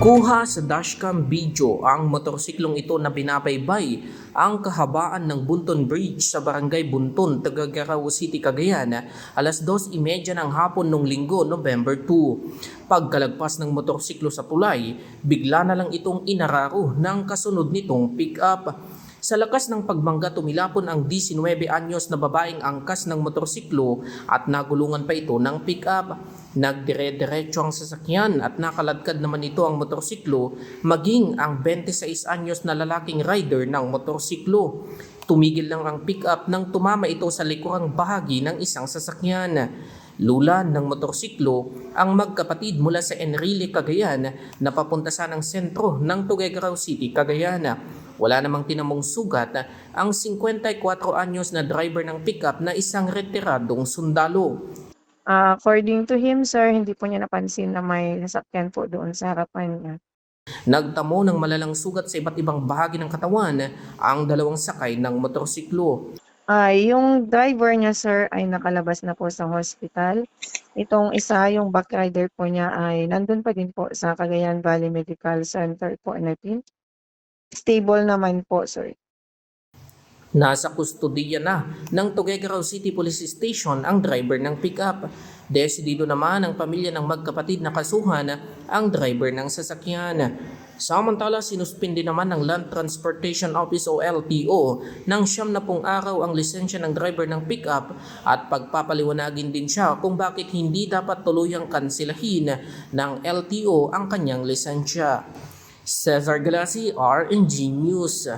Kuha sa dashcam video ang motorsiklong ito na binabaybay ang kahabaan ng Bunton Bridge sa Barangay Bunton, Tagagaraw City, Cagayan, alas 2.30 ng hapon nung linggo, November 2. Pagkalagpas ng motorsiklo sa tulay, bigla na lang itong inararo ng kasunod nitong pick-up. Sa lakas ng pagbangga tumilapon ang 19 anyos na babaeng angkas ng motorsiklo at nagulungan pa ito ng pick-up. Nagdire-diretso ang sasakyan at nakaladkad naman ito ang motorsiklo maging ang 26 anyos na lalaking rider ng motorsiklo. Tumigil lang ang pick-up nang tumama ito sa likurang bahagi ng isang sasakyan. Lulan ng motorsiklo ang magkapatid mula sa Enrile, Cagayan na papunta sa ng sentro ng Tuguegarao City, Cagayan. Wala namang tinamong sugat ang 54 anyos na driver ng pickup na isang retiradong sundalo. Ah, according to him, sir, hindi po niya napansin na may sasakyan po doon sa harapan niya. Nagtamo ng malalang sugat sa iba't ibang bahagi ng katawan ang dalawang sakay ng motorsiklo. Ah, yung driver niya, sir, ay nakalabas na po sa hospital. Itong isa, yung back rider po niya ay nandun pa din po sa Cagayan Valley Medical Center po, NIP. Stable naman po, sir. Nasa kustodiya na ng Tuguegarao City Police Station ang driver ng pickup. Desidido naman ang pamilya ng magkapatid na kasuhan ang driver ng sasakyan. Samantala, sinuspindi naman ng Land Transportation Office o LTO ng siyam na pong araw ang lisensya ng driver ng pickup at pagpapaliwanagin din siya kung bakit hindi dapat tuluyang kansilahin ng LTO ang kanyang lisensya. Cesar Galasi, RNG News.